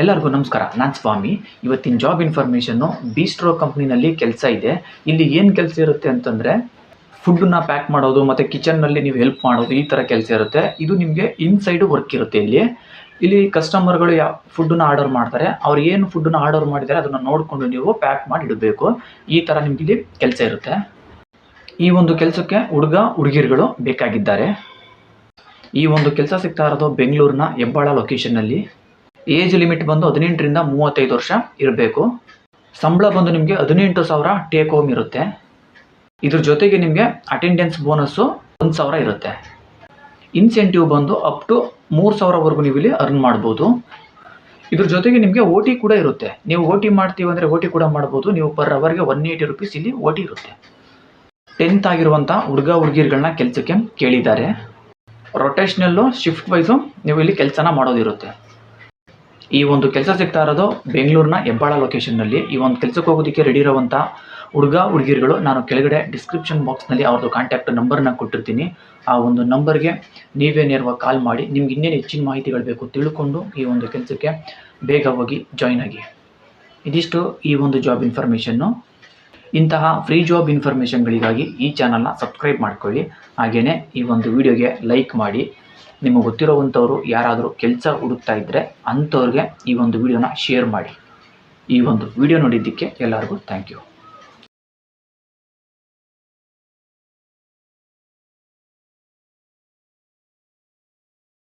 ಎಲ್ಲರಿಗೂ ನಮಸ್ಕಾರ. ನಾನು ಸ್ವಾಮಿ. ಇವತ್ತಿನ ಜಾಬ್ ಇನ್ಫಾರ್ಮೇಷನ್ನು ಬೀಸ್ಟ್ರೋ ಕಂಪ್ನಿನಲ್ಲಿ ಕೆಲಸ ಇದೆ. ಇಲ್ಲಿ ಏನು ಕೆಲಸ ಇರುತ್ತೆ ಅಂತಂದರೆ ಫುಡ್ಡನ್ನ ಪ್ಯಾಕ್ ಮಾಡೋದು, ಮತ್ತು ಕಿಚನ್ನಲ್ಲಿ ನೀವು ಹೆಲ್ಪ್ ಮಾಡೋದು, ಈ ಥರ ಕೆಲಸ ಇರುತ್ತೆ. ಇದು ನಿಮಗೆ ಇನ್ಸೈಡು ವರ್ಕ್ ಇರುತ್ತೆ ಇಲ್ಲಿ. ಇಲ್ಲಿ ಕಸ್ಟಮರ್ಗಳು ಯಾವ ಫುಡ್ಡನ್ನ ಆರ್ಡರ್ ಮಾಡ್ತಾರೆ. ಅವ್ರು ಏನು ಫುಡ್ಡನ್ನ ಆರ್ಡರ್ ಮಾಡಿದ್ದಾರೆ ಅದನ್ನು ನೋಡಿಕೊಂಡು ನೀವು ಪ್ಯಾಕ್ ಮಾಡಿ ಇಡಬೇಕು. ಈ ಥರ ನಿಮ್ಗೆ ಇಲ್ಲಿ ಕೆಲಸ ಇರುತ್ತೆ. ಈ ಒಂದು ಕೆಲಸಕ್ಕೆ ಹುಡುಗ, ಹುಡುಗಿರುಗಳು ಬೇಕಾಗಿದ್ದಾರೆ. ಈ ಒಂದು ಕೆಲಸ ಸಿಗ್ತಾ ಇರೋದು ಬೆಂಗಳೂರಿನ ಹೆಬ್ಬಾಳ ಲೊಕೇಶನ್ನಲ್ಲಿ ಏಜ್ ಲಿಮಿಟ್ ಬಂದು ಹದಿನೆಂಟರಿಂದ ಮೂವತ್ತೈದು ವರ್ಷ ಇರಬೇಕು. ಸಂಬಳ ಬಂದು ನಿಮಗೆ ಹದಿನೆಂಟು ಸಾವಿರ ಟೇಕ್ ಹೋಮ್ ಇರುತ್ತೆ. ಇದ್ರ ಜೊತೆಗೆ ನಿಮಗೆ ಅಟೆಂಡೆನ್ಸ್ ಬೋನಸ್ಸು ಒಂದು ಸಾವಿರ ಇರುತ್ತೆ. ಇನ್ಸೆಂಟಿವ್ ಬಂದು ಅಪ್ ಟು ಮೂರು ಸಾವಿರವರೆಗೂ ನೀವು ಇಲ್ಲಿ ಅರ್ನ್ ಮಾಡ್ಬೋದು. ಇದ್ರ ಜೊತೆಗೆ ನಿಮಗೆ ಓ ಟಿ ಕೂಡ ಇರುತ್ತೆ. ನೀವು ಓ ಟಿ ಮಾಡ್ತೀವಿ ಅಂದರೆ ಓ ಟಿ ಕೂಡ ಮಾಡ್ಬೋದು. ನೀವು ಪರ್ ಅವರ್ಗೆ ಒನ್ ಏಯ್ಟಿ ರುಪೀಸ್ ಇಲ್ಲಿ ಓ ಟಿ ಇರುತ್ತೆ. ಟೆಂತ್ ಆಗಿರುವಂಥ ಹುಡುಗ ಹುಡುಗಿರ್ಗಳನ್ನ ಕೆಲಸಕ್ಕೆ ಕೇಳಿದ್ದಾರೆ. ರೊಟೇಷ್ನಲ್ಲು ಶಿಫ್ಟ್ ವೈಸು ನೀವು ಇಲ್ಲಿ ಕೆಲಸನ ಮಾಡೋದಿರುತ್ತೆ. ಈ ಒಂದು ಕೆಲಸ ಸಿಗ್ತಾ ಇರೋದು ಬೆಂಗಳೂರಿನ ಹೆಬ್ಬಾಳ ಲೊಕೇಶನ್ನಲ್ಲಿ ಈ ಒಂದು ಕೆಲಸಕ್ಕೆ ಹೋಗೋದಕ್ಕೆ ರೆಡಿ ಇರೋವಂಥ ಹುಡುಗ, ಹುಡುಗಿರುಗಳು ನಾನು ಕೆಳಗಡೆ ಡಿಸ್ಕ್ರಿಪ್ಷನ್ ಬಾಕ್ಸ್ನಲ್ಲಿ ಅವ್ರದ್ದು ಕಾಂಟ್ಯಾಕ್ಟ್ ನಂಬರ್ನ ಕೊಟ್ಟಿರ್ತೀನಿ. ಆ ಒಂದು ನಂಬರ್ಗೆ ನೀವೇ ನೇರವಾಗಿ ಕಾಲ್ ಮಾಡಿ, ನಿಮ್ಗೆ ಇನ್ನೇನು ಹೆಚ್ಚಿನ ಮಾಹಿತಿಗಳು ಬೇಕು ತಿಳ್ಕೊಂಡು ಈ ಒಂದು ಕೆಲಸಕ್ಕೆ ಬೇಗ ಹೋಗಿ ಜಾಯ್ನ್ ಆಗಿ. ಇದಿಷ್ಟು ಈ ಒಂದು ಜಾಬ್ ಇನ್ಫಾರ್ಮೇಷನ್ನು ಇಂತಹ ಫ್ರೀ ಜಾಬ್ ಇನ್ಫಾರ್ಮೇಷನ್ಗಳಿಗಾಗಿ ಈ ಚಾನಲ್ನ ಸಬ್ಸ್ಕ್ರೈಬ್ ಮಾಡ್ಕೊಳ್ಳಿ. ಹಾಗೆಯೇ ಈ ಒಂದು ವಿಡಿಯೋಗೆ ಲೈಕ್ ಮಾಡಿ. ನಿಮಗೆ ಗೊತ್ತಿರೋವಂಥವ್ರು ಯಾರಾದರೂ ಕೆಲಸ ಹುಡುಕ್ತಾ ಇದ್ದರೆ ಅಂಥವ್ರಿಗೆ ಈ ಒಂದು ವಿಡಿಯೋನ ಶೇರ್ ಮಾಡಿ. ಈ ಒಂದು ವಿಡಿಯೋ ನೋಡಿದ್ದಕ್ಕೆ ಎಲ್ಲರಿಗೂ ಥ್ಯಾಂಕ್ ಯು